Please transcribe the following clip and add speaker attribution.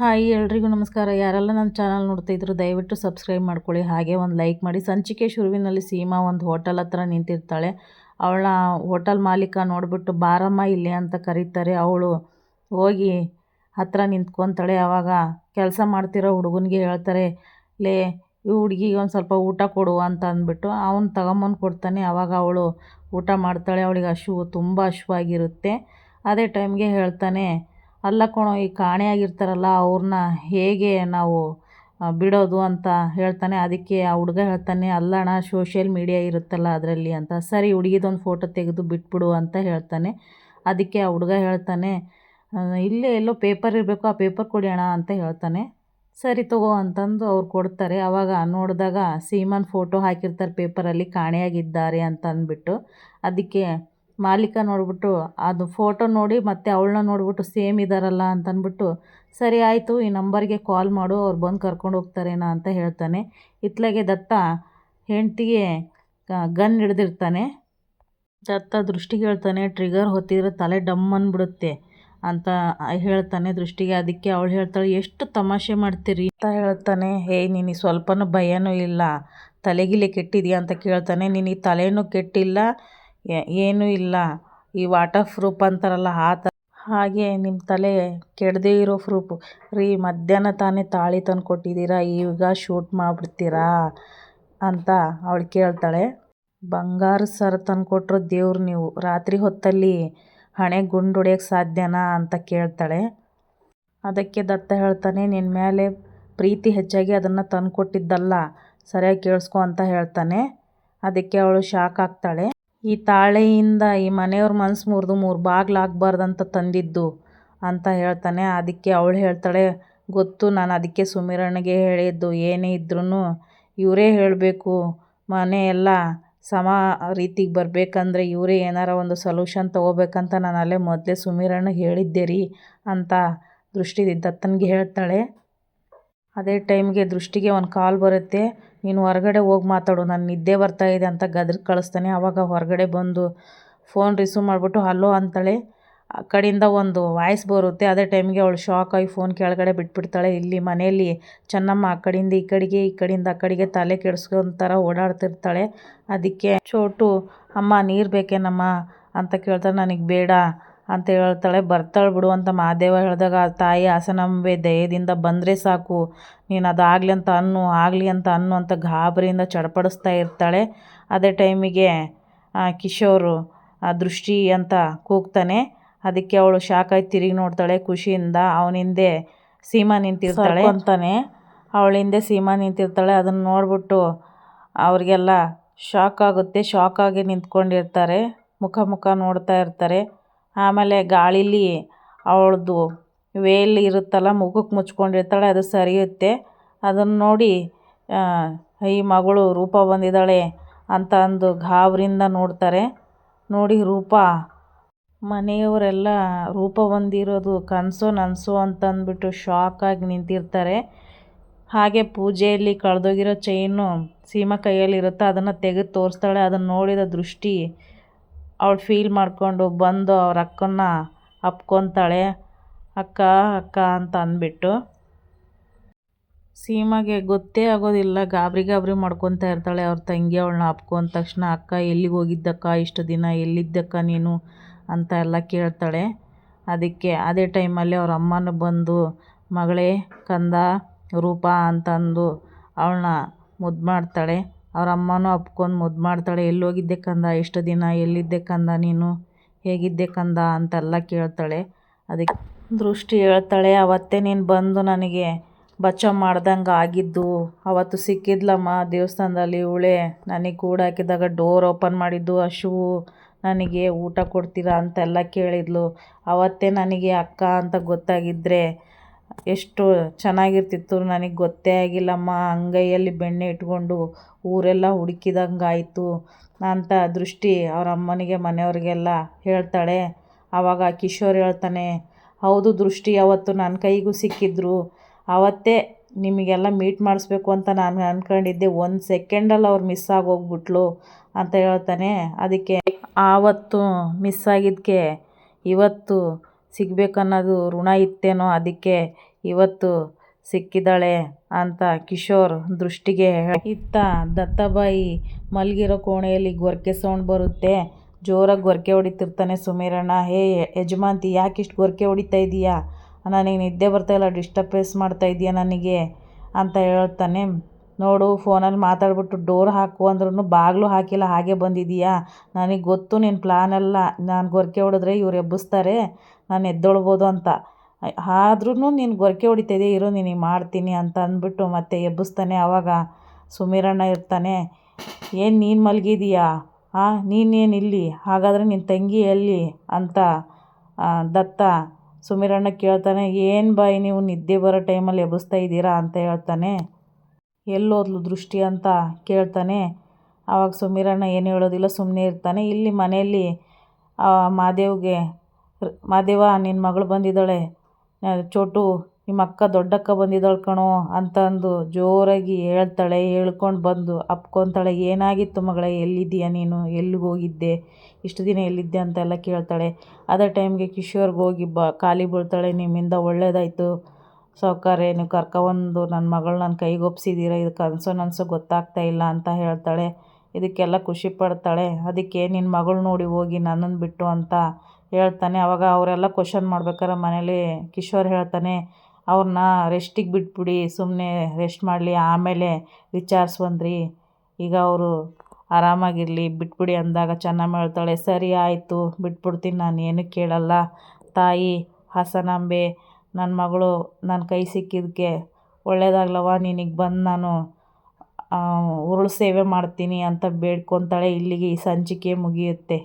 Speaker 1: Hi, ಎಲ್ರಿಗೂ ನಮಸ್ಕಾರ. ಯಾರೆಲ್ಲ ನನ್ನ ಚಾನಲ್ ನೋಡ್ತಾ ಇದ್ರು ದಯವಿಟ್ಟು ಸಬ್ಸ್ಕ್ರೈಬ್ ಮಾಡ್ಕೊಳ್ಳಿ. ಹಾಗೆ ಒಂದು ಲೈಕ್ ಮಾಡಿ. ಸಂಚಿಕೆ ಶುರುವಿನಲ್ಲಿ ಸೀಮಾ ಒಂದು ಹೋಟೆಲ್ ಹತ್ರ ನಿಂತಿರ್ತಾಳೆ. ಅವಳ ಹೋಟೆಲ್ ಮಾಲೀಕ ನೋಡಿಬಿಟ್ಟು, ಬಾರಮ್ಮ, ಇಲ್ಲಿ ಅಂತ ಕರೀತಾರೆ. ಅವಳು ಹೋಗಿ ಹತ್ರ ನಿಂತ್ಕೊತಾಳೆ. ಆವಾಗ ಕೆಲಸ ಮಾಡ್ತಿರೋ ಹುಡುಗನಿಗೆ ಹೇಳ್ತಾರೆ, ಲೇ, ಈ ಹುಡುಗಿಗೆ ಒಂದು ಸ್ವಲ್ಪ ಊಟ ಕೊಡು ಅಂತ ಅಂದ್ಬಿಟ್ಟು ಅವನು ತಗೊಂಬಂದು ಕೊಡ್ತಾನೆ. ಆವಾಗ ಅವಳು ಊಟ ಮಾಡ್ತಾಳೆ. ಅವಳಿಗೆ ಹಶು ತುಂಬ ಹಶುವಾಗಿರುತ್ತೆ ಅದೇ ಟೈಮ್ಗೆ ಹೇಳ್ತಾನೆ ಅಲ್ಲ ಕಣೋ, ಈ ಕಾಣೆಯಾಗಿರ್ತಾರಲ್ಲ ಅವ್ರನ್ನ ಹೇಗೆ ನಾವು ಬಿಡೋದು ಅಂತ ಹೇಳ್ತಾನೆ. ಅದಕ್ಕೆ ಆ ಹುಡುಗ ಹೇಳ್ತಾನೆ ಅಲ್ಲಣ್ಣ ಸೋಷಿಯಲ್ ಮೀಡಿಯಾ ಇರುತ್ತಲ್ಲ ಅದರಲ್ಲಿ ಅಂತ. ಸರಿ, ಹುಡುಗಿದೊಂದು ಫೋಟೋ ತೆಗೆದು ಬಿಟ್ಬಿಡು ಅಂತ ಹೇಳ್ತಾನೆ. ಅದಕ್ಕೆ ಆ ಹುಡುಗ ಹೇಳ್ತಾನೆ ಇಲ್ಲೇ ಎಲ್ಲೋ ಪೇಪರ್ ಇರಬೇಕು, ಆ ಪೇಪರ್ ಕೊಡಿ ಅಣ್ಣ ಅಂತ ಹೇಳ್ತಾನೆ. ಸರಿ ತಗೋ ಅಂತಂದು ಅವ್ರು ಕೊಡ್ತಾರೆ. ಆವಾಗ ನೋಡಿದಾಗ ಸೀಮನ್ ಫೋಟೋ ಹಾಕಿರ್ತಾರೆ ಪೇಪರಲ್ಲಿ ಕಾಣೆಯಾಗಿದ್ದಾರೆ ಅಂತ ಅಂದ್ಬಿಟ್ಟು ಅದಕ್ಕೆ ಮಾಲೀಕ ನೋಡಿಬಿಟ್ಟು ಅದು ಫೋಟೋ ನೋಡಿ ಮತ್ತು ಅವಳನ್ನ ನೋಡಿಬಿಟ್ಟು ಸೇಮ್ ಇದ್ದಾರಲ್ಲ ಅಂತ ಅಂದ್ಬಿಟ್ಟು ಸರಿ ಆಯಿತು, ಈ ನಂಬರ್ಗೆ ಕಾಲ್ ಮಾಡು, ಅವ್ರು ಬಂದು ಕರ್ಕೊಂಡು ಹೋಗ್ತಾರೇನೋ ಅಂತ ಹೇಳ್ತಾನೆ. ಇತ್ತಲಾಗೆ ದತ್ತ ಹೆಂಡತಿಗೆ ಗನ್ ಹಿಡ್ದಿರ್ತಾನೆ. ದತ್ತ ದೃಷ್ಟಿಗೆ ಹೇಳ್ತಾನೆ ಟ್ರಿಗರ್ ಹೊತ್ತಿದ್ರೆ ತಲೆ ಡಮ್ ಅಂದ್ಬಿಡುತ್ತೆ ಅಂತ ಹೇಳ್ತಾನೆ ದೃಷ್ಟಿಗೆ. ಅದಕ್ಕೆ ಅವಳು ಹೇಳ್ತಾಳೆ, ಎಷ್ಟು ತಮಾಷೆ ಮಾಡ್ತೀರಿ? ಅಂತ ಹೇಳ್ತಾನೆ. ಹೇ ನಿನಗೆ ಸ್ವಲ್ಪನೂ ಭಯನೂ ಇಲ್ಲ. ತಲೆಗಿಲೆ ಕೆಟ್ಟಿದೆಯಾ? ಅಂತ ಕೇಳ್ತಾನೆ. ನಿನಗೆ ತಲೆನೂ ಕೆಟ್ಟಿಲ್ಲ. ಏನೂ ಇಲ್ಲ. ಈ ವಾಟರ್ ಪ್ರೂಫ್ ಅಂತಾರಲ್ಲ, ಆ ಥರ ಹಾಗೆ ನಿಮ್ಮ ತಲೆ ಕೆಡದೇ ಇರೋ ಪ್ರೂಫ್ ರೀ, ಮಧ್ಯಾಹ್ನ ತಾನೇ ತಾಳಿ ತಂದು ಕೊಟ್ಟಿದ್ದೀರಾ, ಈಗ ಶೂಟ್ ಮಾಡಿಬಿಡ್ತೀರಾ ಅಂತ ಅವಳು ಕೇಳ್ತಾಳೆ. ಬಂಗಾರ ಸರ್ ತಂದು ಕೊಟ್ಟರು ದೇವ್ರು ನೀವು. ರಾತ್ರಿ ಹೊತ್ತಲ್ಲಿ ಹಣೆ ಗುಂಡು ಹೊಡೆಯೋಕ್ಕೆ ಸಾಧ್ಯನಾ ಅಂತ ಕೇಳ್ತಾಳೆ. ಅದಕ್ಕೆ ದತ್ತ ಹೇಳ್ತಾನೆ ನಿನ್ನ ಮೇಲೆ ಪ್ರೀತಿ ಹೆಚ್ಚಾಗಿ ಅದನ್ನು ತಂದು ಕೊಟ್ಟಿದ್ದಲ್ಲ, ಸರಿಯಾಗಿ ಕೇಳಿಸ್ಕೊ ಅಂತ ಹೇಳ್ತಾನೆ. ಅದಕ್ಕೆ ಅವಳು ಶಾಕ್ ಆಗ್ತಾಳೆ. ಈ ತಾಳೆಯಿಂದ ಈ ಮನೆಯವ್ರ ಮನ್ಸು ಮುರಿದು ಮೂರು ಅಂತ ತಂದಿದ್ದು ಅಂತ ಹೇಳ್ತಾನೆ. ಅದಕ್ಕೆ ಅವಳು ಹೇಳ್ತಾಳೆ, ಗೊತ್ತು, ನಾನು ಅದಕ್ಕೆ ಸುಮಿರಣ್ಣಗೆ ಹೇಳಿದ್ದು ಏನೇ ಇದ್ರೂ ಇವರೇ ಹೇಳಬೇಕು. ಮನೆ ಎಲ್ಲ ಸಮ ರೀತಿಗೆ ಬರಬೇಕಂದ್ರೆ ಇವರೇ ಏನಾರ ಒಂದು ಸೊಲ್ಯೂಷನ್ ತೊಗೋಬೇಕಂತ ನಾನು ಅಲ್ಲೇ ಮೊದಲೇ ಸುಮಿರಣ್ಣಗೆ ಹೇಳಿದ್ದೆ ರೀ ಅಂತ ದೃಷ್ಟಿ ದತ್ತನಿಗೆ ಹೇಳ್ತಾಳೆ. ಅದೇ ಟೈಮ್ಗೆ ದೃಷ್ಟಿಗೆ ಒಂದು ಕಾಲ್ ಬರುತ್ತೆ. ನೀನು ಹೊರಗಡೆ ಹೋಗಿ ಮಾತಾಡು, ನಾನು ನಿದ್ದೆ ಬರ್ತಾ ಇದೆ ಅಂತ ಗದ್ರಿಗೆ ಕಳಿಸ್ತಾನೆ. ಆವಾಗ ಹೊರಗಡೆ ಬಂದು ಫೋನ್ ರಿಸೀವ್ ಮಾಡಿಬಿಟ್ಟು, ಹಲೋ ಅಂತಾಳೆ. ಆ ಕಡೆಯಿಂದ ಒಂದು ವಾಯ್ಸ್ ಬರುತ್ತೆ. ಅದೇ ಟೈಮ್ಗೆ ಅವಳು ಶಾಕ್ ಆಗಿ ಫೋನ್ ಕೆಳಗಡೆ ಬಿಟ್ಬಿಡ್ತಾಳೆ. ಇಲ್ಲಿ ಮನೆಯಲ್ಲಿ ಚೆನ್ನಮ್ಮ ಆ ಕಡೆಯಿಂದ ಈ ಕಡೆಗೆ, ಈ ಕಡೆಯಿಂದ ಆ ಕಡೆಗೆ ತಲೆ ಕೆಡಿಸ್ಕೊಂತರ ಓಡಾಡ್ತಿರ್ತಾಳೆ. ಅದಕ್ಕೆ ಚೋಟು ಅಮ್ಮ ನೀರು ಬೇಕೇನಮ್ಮ? ಅಂತ ಕೇಳ್ತಾಳೆ. ನನಗೆ ಬೇಡ. ಅಂತ ಹೇಳ್ತಾಳೆ. ಬರ್ತಾಳೆ ಬಿಡು ಅಂತ ಮಹಾದೇವ ಹೇಳಿದಾಗ ತಾಯಿ ಆಸನಂಬೆ ದಯದಿಂದ ಬಂದರೆ ಸಾಕು. ನೀನು ಅದಾಗಲಿ ಅಂತ ಅನ್ನು ಆಗಲಿ ಅಂತ ಅನ್ನು ಅಂತ ಗಾಬರಿಯಿಂದ ಚಡಪಡಿಸ್ತಾ ಇರ್ತಾಳೆ. ಅದೇ ಟೈಮಿಗೆ ಕಿಶೋರು ದೃಷ್ಟಿ ಅಂತ ಕೂಗ್ತಾನೆ. ಅದಕ್ಕೆ ಅವಳು ಶಾಕ್ ಆಗಿ ತಿರುಗಿ ನೋಡ್ತಾಳೆ. ಖುಷಿಯಿಂದ ಅವನಿಂದೆ ಸೀಮಾ ನಿಂತಿರ್ತಾಳೆ. ಅಂತಾನೆ ಅವಳ ಹಿಂದೆ ಸೀಮಾ ನಿಂತಿರ್ತಾಳೆ. ಅದನ್ನು ನೋಡ್ಬಿಟ್ಟು ಅವ್ರಿಗೆಲ್ಲ ಶಾಕ್ ಆಗುತ್ತೆ. ಶಾಕ್ ಆಗಿ ನಿಂತ್ಕೊಂಡಿರ್ತಾರೆ. ಮುಖ ಮುಖ ನೋಡ್ತಾ ಇರ್ತಾರೆ. ಆಮೇಲೆ ಗಾಳೀಲಿ ಅವಳದು ವೇಲ್ ಇರುತ್ತಲ್ಲ ಮುಖಕ್ಕೆ ಮುಚ್ಕೊಂಡಿರ್ತಾಳೆ, ಅದು ಸರಿಯುತ್ತೆ. ಅದನ್ನು ನೋಡಿ ಈ ಮಗಳು ರೂಪ ಬಂದಿದ್ದಾಳೆ ಅಂತ ಅಂದು ಗಾಬರಿಯಿಂದ ನೋಡ್ತಾರೆ. ನೋಡಿ ರೂಪ, ಮನೆಯವರೆಲ್ಲ ರೂಪ ಬಂದಿರೋದು ಕನಸೋ ನನಸೋ ಅಂತಂದ್ಬಿಟ್ಟು ಶಾಕಾಗಿ ನಿಂತಿರ್ತಾರೆ. ಹಾಗೆ ಪೂಜೆಯಲ್ಲಿ ಕಳೆದೋಗಿರೋ ಚೈನು ಸೀಮಾ ಕೈಯಲ್ಲಿರುತ್ತೆ, ಅದನ್ನು ತೆಗೆದು ತೋರಿಸ್ತಾಳೆ. ಅದನ್ನು ನೋಡಿದ ದೃಷ್ಟಿ ಅವಳು ಫೀಲ್ ಮಾಡಿಕೊಂಡು ಬಂದು ಅವ್ರ ಅಕ್ಕನ್ನ ಅಪ್ಕೊತಾಳೆ. ಅಕ್ಕ ಅಕ್ಕ ಅಂತ ಅಂದ್ಬಿಟ್ಟು ಸೀಮಾಗೆ ಗೊತ್ತೇ ಆಗೋದಿಲ್ಲ. ಗಾಬರಿ ಗಾಬರಿ ಮಾಡ್ಕೊತಾ ಇರ್ತಾಳೆ. ಅವ್ರ ತಂಗಿ ಅವಳನ್ನ ಅಪ್ಕೊಂಡ ತಕ್ಷಣ, ಅಕ್ಕ, ಎಲ್ಲಿಗೆ ಹೋಗಿದ್ದಕ್ಕ? ಇಷ್ಟು ದಿನ ಎಲ್ಲಿದ್ದಕ್ಕ ನೀನು? ಅಂತ ಎಲ್ಲ ಕೇಳ್ತಾಳೆ. ಅದಕ್ಕೆ ಅದೇ ಟೈಮಲ್ಲಿ ಅವ್ರ ಅಮ್ಮನ ಬಂದು, ಮಗಳೇ, ಕಂದ, ರೂಪ ಅಂತಂದು ಅವಳನ್ನ ಮುದ್ದು ಮಾಡ್ತಾಳೆ ಅವ್ರ ಅಮ್ಮನೂ ಅಪ್ಕೊಂಡು ಮುದ್ದು ಮಾಡ್ತಾಳೆ, ಎಲ್ಲೋಗಿದ್ದೆ ಕಂದ, ಎಷ್ಟು ದಿನ, ಎಲ್ಲಿದ್ದೆ ಕಂದ ನೀನು, ಹೇಗಿದ್ದೆ ಕಂದ? ಅಂತೆಲ್ಲ ಕೇಳ್ತಾಳೆ. ಅದಕ್ಕೆ ದೃಷ್ಟಿ ಹೇಳ್ತಾಳೆ, ಅವತ್ತೇ ನೀನು ಬಂದು ನನಗೆ ಬಚ್ಚ ಮಾಡ್ದಂಗೆ ಆಗಿದ್ದು, ಅವತ್ತು ಸಿಕ್ಕಿದ್ಲಮ್ಮ ದೇವಸ್ಥಾನದಲ್ಲಿ ಉಳೆ ನನಗೆ ಕೂಡ ಹಾಕಿದಾಗ ಡೋರ್ ಓಪನ್ ಮಾಡಿದ್ದು ಅಶು ನನಗೆ ಊಟ ಕೊಡ್ತೀರಾ? ಅಂತೆಲ್ಲ ಕೇಳಿದ್ಲು. ಅವತ್ತೇ ನನಗೆ ಅಕ್ಕ ಅಂತ ಗೊತ್ತಾಗಿದ್ದರೆ ಎಷ್ಟು ಚೆನ್ನಾಗಿರ್ತಿತ್ತು ನನಗೆ ಗೊತ್ತೇ ಆಗಿಲ್ಲಮ್ಮ. ಅಂಗೈಯಲ್ಲಿ ಬೆಣ್ಣೆ ಇಟ್ಕೊಂಡು ಊರೆಲ್ಲ ಹುಡುಕಿದಂಗಾಯಿತು. ಅಂತ ದೃಷ್ಟಿ ಅವ್ರ ಅಮ್ಮನಿಗೆ, ಮನೆಯವ್ರಿಗೆಲ್ಲ ಹೇಳ್ತಾಳೆ. ಆವಾಗ ಕಿಶೋರ್ ಹೇಳ್ತಾನೆ, ಹೌದು ದೃಷ್ಟಿ, ಅವತ್ತು ನನ್ನ ಕೈಗೂ ಸಿಕ್ಕಿದ್ರು. ಆವತ್ತೇ ನಿಮಗೆಲ್ಲ ಮೀಟ್ ಮಾಡಿಸ್ಬೇಕು ಅಂತ ನಾನು ಅಂದ್ಕೊಂಡಿದ್ದೆ ಒಂದು ಸೆಕೆಂಡಲ್ಲಿ ಅವ್ರು ಮಿಸ್ ಆಗೋಗ್ಬಿಟ್ಲು ಅಂತ ಹೇಳ್ತಾನೆ. ಅದಕ್ಕೆ ಆವತ್ತು ಮಿಸ್ ಆಗಿದ್ದಕ್ಕೆ ಇವತ್ತು ಸಿಗಬೇಕನ್ನೋದು ಋಣ ಇತ್ತೇನೋ ಅದಕ್ಕೆ ಇವತ್ತು ಸಿಕ್ಕಿದ್ದಾಳೆ ಅಂತ ಕಿಶೋರ್ ದೃಷ್ಟಿಗೆ ಇತ್ತ ದತ್ತಾಬಾಯಿ ಮಲಗಿರೋ ಕೋಣೆಯಲ್ಲಿ ಗೊರ್ಕೆ ಸೌಂಡ್ ಬರುತ್ತೆ. ಜೋರಾಗಿ ಗೊರ್ಕೆ ಹೊಡಿತಿರ್ತಾನೆ ಸುಮೀರಣ್ಣ. ಹೇ ಯಜಮಾಂತಿ ಯಾಕೆ ಇಷ್ಟು ಗೊರಕೆ ಹೊಡಿತಾ ಇದೀಯಾ? ನನಗೆ ನಿದ್ದೆ ಬರ್ತಾಯಿಲ್ಲ ಡಿಸ್ಟರ್ಬೆನ್ಸ್ ಮಾಡ್ತಾ ಇದೀಯ ನನಗೆ? ಅಂತ ಹೇಳ್ತಾನೆ ನೋಡು, ಫೋನಲ್ಲಿ ಮಾತಾಡ್ಬಿಟ್ಟು ಡೋರ್ ಹಾಕು ಅಂದ್ರೂ ಬಾಗಿಲು ಹಾಕಿಲ್ಲ, ಹಾಗೆ ಬಂದಿದ್ದೀಯಾ ನನಗೆ ಗೊತ್ತು ನಿನ್ನ ಪ್ಲಾನ್ ಎಲ್ಲ. ನಾನು ಗೊರಕೆ ಹೊಡೆದ್ರೆ ಇವ್ರು ಎಬ್ಬಿಸ್ತಾರೆ. ನಾನು ಎದ್ದೇಳ್ಬೋದು ಅಂತ. ಆದ್ರೂ ನೀನು ಗೊರಕೆ ಹೊಡಿತಾಯಿದ್ದೆ ಇರು ನಿನಗೆ ಮಾಡ್ತೀನಿ ಅಂತ ಅಂದ್ಬಿಟ್ಟು ಮತ್ತೆ ಎಬ್ಬಿಸ್ತಾನೆ ಆವಾಗ ಸುಮೀರಣ್ಣ ಇರ್ತಾನೆ, ಏನು ನೀನು ಮಲಗಿದೀಯಾ? ಹಾಂ ನೀನೇನು ಇಲ್ಲಿ? ಹಾಗಾದರೆ ನಿನ್ನ ತಂಗಿ ಎಲ್ಲಿ? ಅಂತ ದತ್ತ ಸುಮೀರಣ್ಣ ಕೇಳ್ತಾನೆ, ಏನು ಬಾಯಿ ನೀವು ನಿದ್ದೆ ಬರೋ ಟೈಮಲ್ಲಿ ಎಬ್ಬಿಸ್ತಾ ಇದ್ದೀರಾ ಅಂತ ಹೇಳ್ತಾನೆ. ಎಲ್ಲೋದ್ಲು ದೃಷ್ಟಿ ಅಂತ ಕೇಳ್ತಾನೆ. ಆವಾಗ ಸುಮೀರಣ್ಣ ಏನು ಹೇಳೋದಿಲ್ಲ ಸುಮ್ಮನೆ ಇರ್ತಾನೆ. ಇಲ್ಲಿ ಮನೆಯಲ್ಲಿ ಮಾದೇವ್ಗೆ, ಮಾದೇವ ನಿನ್ನ ಮಗಳು ಬಂದಿದ್ದಾಳೆ. ಚೋಟು, ನಿಮ್ಮ ಅಕ್ಕ ದೊಡ್ಡಕ್ಕ ಬಂದಿದ್ದಾಳೆ ಕಣೋ ಅಂತಂದು ಜೋರಾಗಿ ಹೇಳ್ತಾಳೆ. ಹೇಳ್ಕೊಂಡು ಬಂದು ಅಪ್ಕೊತಾಳೆ. ಏನಾಗಿತ್ತು ಮಗಳೇ, ಎಲ್ಲಿದ್ದೀಯ ನೀನು? ಎಲ್ಲಿಗೆ ಹೋಗಿದ್ದೆ? ಇಷ್ಟು ದಿನ ಎಲ್ಲಿದ್ದೆ ಅಂತೆಲ್ಲ ಕೇಳ್ತಾಳೆ. ಅದೇ ಟೈಮ್ಗೆ ಕಿಶೋರ್ಗೆ ಹೋಗಿ ಬ, ಖಾಲಿ ಬೀಳ್ತಾಳೆ. ನಿಮ್ಮಿಂದ ಒಳ್ಳೇದಾಯಿತು. ಸಾವ್ಕಾರೆ, ನೀವು ಕರ್ಕೊಬಂದು ನನ್ನ ಮಗಳು ನನ್ನ ಕೈಗೆ ಒಪ್ಸಿದ್ದೀರ ಇದು ಕನಸು ನನಸು ಗೊತ್ತಾಗ್ತಾ ಇಲ್ಲ ಅಂತ ಹೇಳ್ತಾಳೆ. ಇದಕ್ಕೆಲ್ಲ ಖುಷಿ ಪಡ್ತಾಳೆ. ಅದಕ್ಕೆ ನಿನ್ನ ಮಗಳು ನೋಡಿ ಹೋಗಿ ನನ್ನನ್ನು ಬಿಟ್ಟು ಅಂತ ಹೇಳ್ತಾನೆ. ಅವಾಗ ಅವರೆಲ್ಲ ಕ್ವಶನ್ ಮಾಡ್ಬೇಕಾರೆ ಮನೇಲಿ ಕಿಶೋರ್ ಹೇಳ್ತಾನೆ ಅವ್ರನ್ನ ರೆಸ್ಟಿಗೆ ಬಿಟ್ಬಿಡಿ ಸುಮ್ಮನೆ ರೆಸ್ಟ್ ಮಾಡಲಿ, ಆಮೇಲೆ ವಿಚಾರಿಸ್ವಂದ್ರಿ. ಈಗ ಅವರು ಆರಾಮಾಗಿರಲಿ, ಬಿಟ್ಬಿಡಿ ಅಂದಾಗ ಚೆನ್ನಮ್ಮ ಹೇಳ್ತಾಳೆ, ಸರಿ ಆಯಿತು, ಬಿಟ್ಬಿಡ್ತೀನಿ, ನಾನು ಏನೂ ಕೇಳಲ್ಲ. ತಾಯಿ ಹಾಸನಾಂಬೆ ನನ್ನ ಮಗಳು ನನ್ನ ಕೈ ಸಿಕ್ಕಿದ್ದಕ್ಕೆ ಒಳ್ಳೇದಾಗ್ಲವ್ವ, ನಿನಗೆ ಬಂದು ನಾನು ಉರುಳು ಸೇವೆ ಮಾಡ್ತೀನಿ ಅಂತ ಬೇಡ್ಕೊತಾಳೆ. ಇಲ್ಲಿಗೆ ಈ ಸಂಚಿಕೆ ಮುಗಿಯುತ್ತೆ.